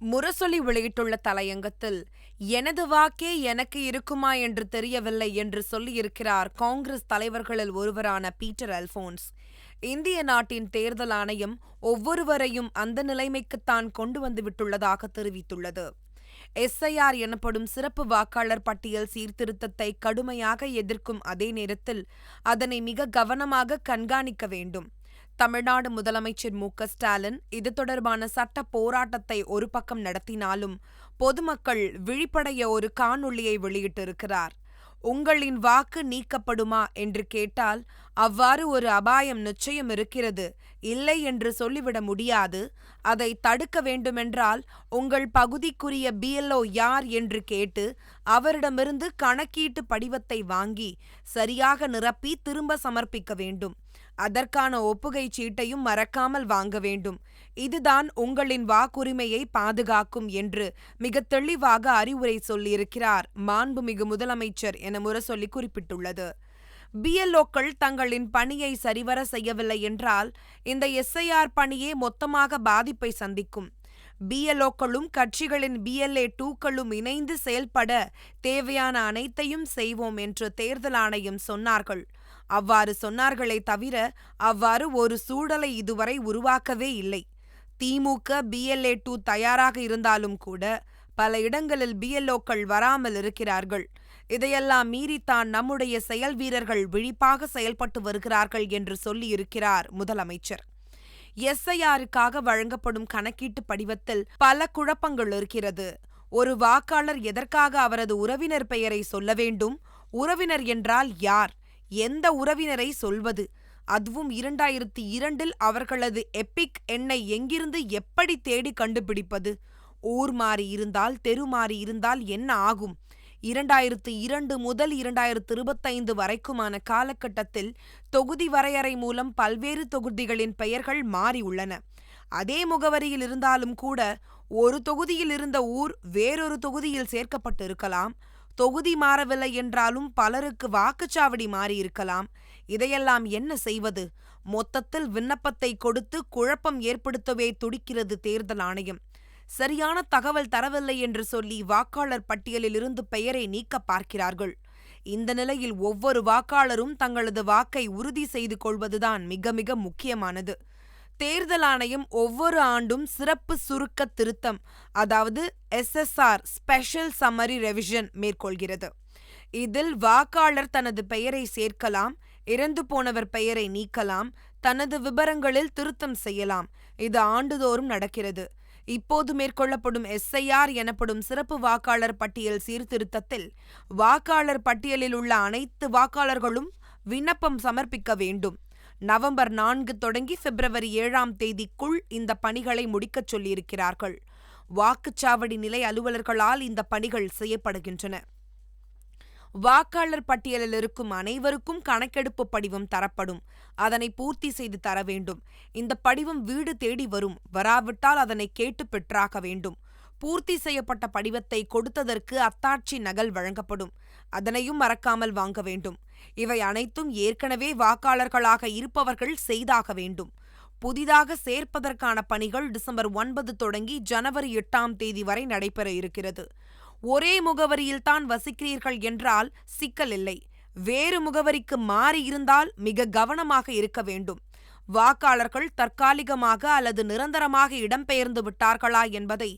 முரசொலி வெளியிட்டுள்ள தலையங்கத்தில் எனது வாக்கே எனக்கு இருக்குமா என்று தெரியவில்லை என்று சொல்லியிருக்கிறார் காங்கிரஸ் தலைவர்களில் ஒருவரான பீட்டர் அல்போன்ஸ் இந்திய நாட்டின் தேர்தல் ஆணையம் ஒவ்வொருவரையும் அந்த நிலைமைக்குத்தான் கொண்டு வந்துவிட்டுள்ளதாக தெரிவித்துள்ளது. எஸ்ஐஆர் எனப்படும் சிறப்பு வாக்காளர் பட்டியல் சீர்திருத்தத்தை கடுமையாக எதிர்க்கும் அதே நேரத்தில் அதனை மிக கவனமாக கண்காணிக்க வேண்டும். தமிழ்நாடு முதலமைச்சர் மு. க. ஸ்டாலின் இது தொடர்பான சட்ட போராட்டத்தை ஒரு பக்கம் நடத்தினாலும் பொதுமக்கள் விழிப்படைய ஒரு காணொளியை வெளியிட்டிருக்கிறார். உங்களின் வாக்கு நீக்கப்படுமா என்று கேட்டால் அவ்வாறு ஒரு அபாயம் நிச்சயம் இருக்கிறது. இல்லை என்று சொல்லிவிட முடியாது. அதை தடுக்க வேண்டுமென்றால் உங்கள் பகுதிக்குரிய பிஎல்ஓ யார் என்று கேட்டு அவரிடமிருந்து கணக்கீட்டு படிவத்தை வாங்கி சரியாக நிரப்பி திரும்ப சமர்ப்பிக்க வேண்டும். அதற்கான ஒப்புகை சீட்டையும் மறக்காமல் வாங்க வேண்டும். இதுதான் உங்களின் வாக்குரிமையை பாதுகாக்கும் என்று மிக தெளிவாக அறிவுரை சொல்லியிருக்கிறார் மாண்புமிகு முதலமைச்சர் என முரசொலி குறிப்பிட்டுள்ளது. பிஎல்ஓக்கள் தங்களின் பணியை சரிவர செய்யவில்லை என்றால் இந்த எஸ்ஐஆர் பணியே மொத்தமாக பாதிப்பை சந்திக்கும். பிஎல்ஓக்களும் கட்சிகளின் பிஎல்ஏ டூக்களும் இணைந்து செயல்பட தேவையான அனைத்தையும் செய்வோம் என்று தேர்தல் ஆணையம் சொன்னார்கள். அவ்வாறு சொன்னார்களே தவிர அவ்வாறு ஒரு சூழலை இதுவரை உருவாக்கவே இல்லை. திமுக பிஎல்ஏ டூ தயாராக இருந்தாலும் கூட பல இடங்களில் பிஎல்ஓக்கள் வராமல் இருக்கிறார்கள். இதையெல்லாம் மீறித்தான் நம்முடைய செயல் வீரர்கள் விழிப்பாக செயல்பட்டு வருகிறார்கள் என்று சொல்லியிருக்கிறார் முதலமைச்சர். எஸ்ஐஆருக்காக வழங்கப்படும் கணக்கீட்டு படிவத்தில் பல குழப்பங்கள் இருக்கிறது. ஒரு வாக்காளர் எதற்காக அவரது உறவினர் பெயரை சொல்ல வேண்டும்? உறவினர் என்றால் யார்? எந்த உறவினரை சொல்வது? அதுவும் இரண்டாயிரத்தி இரண்டில் அவர்களது எப்பிக் எண்ணை எங்கிருந்து எப்படி தேடி கண்டுபிடிப்பது? ஊர் மாறி இருந்தால் தெரு மாறி இருந்தால் என்ன ஆகும்? இரண்டாயிரத்து இரண்டு முதல் இரண்டாயிரத்து இருபத்தைந்து வரைக்குமான காலகட்டத்தில் தொகுதி வரையறை மூலம் பல்வேறு தொகுதிகளின் பெயர்கள் மாறியுள்ளன அதே முகவரியில் இருந்தாலும் கூட ஒரு தொகுதியில் இருந்த ஊர் வேறொரு தொகுதியில் சேர்க்கப்பட்டிருக்கலாம். தொகுதி மாறவில்லை என்றாலும் பலருக்கு வாக்குச்சாவடி மாறியிருக்கலாம். இதையெல்லாம் என்ன செய்வது? மொத்தத்தில் விண்ணப்பத்தை கொடுத்து குழப்பம் ஏற்படுத்தவே துடிக்கிறது தேர்தல் ஆணையம். சரியான தகவல் தரவில்லை என்று சொல்லி வாக்காளர் பட்டியலிலிருந்து பெயரை நீக்க பார்க்கிறார்கள். இந்த நிலையில் ஒவ்வொரு வாக்காளரும் தங்களது வாக்கை உறுதி செய்து கொள்வதுதான் மிக மிக முக்கியமானது. தேர்தல் ஆணையம் ஒவ்வொரு ஆண்டும் சிறப்பு சுருக்க திருத்தம் அதாவது எஸ்எஸ்ஆர் ஸ்பெஷல் சம்மரி ரெவிஷன் மேற்கொள்கிறது. இதில் வாக்காளர் தனது பெயரை சேர்க்கலாம் இறந்து போனவர் பெயரை நீக்கலாம் தனது விபரங்களில் திருத்தம் செய்யலாம். இது ஆண்டுதோறும் நடக்கிறது. இப்போது மேற்கொள்ளப்படும் எஸ்ஐஆர் எனப்படும் சிறப்பு வாக்காளர் பட்டியல் சீர்திருத்தத்தில் வாக்காளர் பட்டியலில் உள்ள அனைத்து வாக்காளர்களும் விண்ணப்பம் சமர்ப்பிக்க வேண்டும். நவம்பர் நான்கு தொடங்கி பிப்ரவரி ஏழாம் தேதிக்குள் இந்த பணிகளை முடிக்கச் சொல்லியிருக்கிறார்கள். வாக்குச்சாவடி நிலை அலுவலர்களால் இந்த பணிகள் செய்யப்படுகின்றன. வாக்காளர் பட்டியலில் இருக்கும் அனைவருக்கும் கணக்கெடுப்பு படிவம் தரப்படும். அதனை பூர்த்தி செய்து தர வேண்டும். இந்த படிவம் வீடு தேடி வரும். வராவிட்டால் அதனை கேட்டு பெற்றாக வேண்டும். பூர்த்தி செய்யப்பட்ட படிவத்தை கொடுத்ததற்கு அத்தாட்சி நகல் வழங்கப்படும். அதனையும் மறக்காமல் வாங்க வேண்டும். இவை அனைத்தும் ஏற்கனவே வாக்காளர்களாக இருப்பவர்கள் செய்தாக வேண்டும். புதிதாக சேர்ப்பதற்கான பணிகள் டிசம்பர் ஒன்பது தொடங்கி ஜனவரி எட்டாம் தேதி வரை நடைபெற இருக்கிறது. ஒரே முகவரியில்தான் வசிக்கிறீர்கள் என்றால் சிக்கல் இல்லை. வேறு முகவரிக்கு மாறி இருந்தால் மிக கவனமாக இருக்க வேண்டும். வாக்காளர்கள் தற்காலிகமாக அல்லது நிரந்தரமாக இடம்பெயர்ந்து விட்டார்களா என்பதை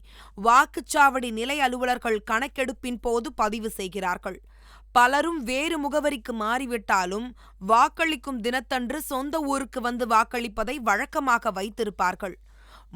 வாக்குச்சாவடி நிலை அலுவலர்கள் கணக்கெடுப்பின் போது பதிவு செய்கிறார்கள். பலரும் வேறு முகவரிக்கு மாறிவிட்டாலும் வாக்களிக்கும் தினத்தன்று சொந்த ஊருக்கு வந்து வாக்களிப்பதை வழக்கமாக வைத்திருப்பார்கள்.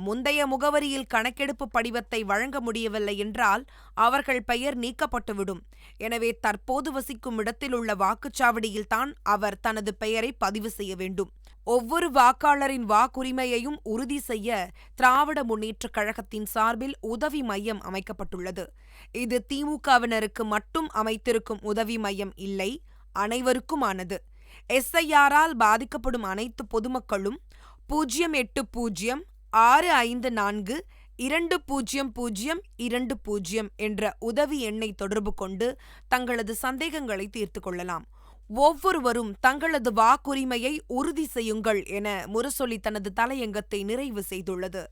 முந்தைய முகவரியில் கணக்கெடுப்பு படிவத்தை வழங்க முடியவில்லை என்றால் அவர்கள் பெயர் நீக்கப்பட்டுவிடும். எனவே தற்போது வசிக்கும் இடத்தில் உள்ள வாக்குச்சாவடியில்தான் அவர் தனது பெயரை பதிவு செய்ய வேண்டும். ஒவ்வொரு வாக்காளரின் வாக்குரிமையையும் உறுதி செய்ய திராவிட முன்னேற்றக் கழகத்தின் சார்பில் உதவி மையம் அமைக்கப்பட்டுள்ளது. இது திமுகவினருக்கு மட்டும் அமைத்திருக்கும் உதவி மையம் இல்லை அனைவருக்குமானது. எஸ்ஐஆரால் பாதிக்கப்படும் அனைத்து பொதுமக்களும் பூஜ்ஜியம் எட்டு பூஜ்ஜியம் ஆறு ஐந்து நான்கு இரண்டு பூஜ்ஜியம் பூஜ்ஜியம் இரண்டு பூஜ்ஜியம் என்ற உதவி எண்ணை தொடர்பு கொண்டு தங்களது சந்தேகங்களை தீர்த்து கொள்ளலாம். ஒவ்வொருவரும் தங்களது வாக்குரிமையை உறுதி செய்யுங்கள் என முரசொலி தனது தலையங்கத்தை நிறைவு செய்துள்ளது.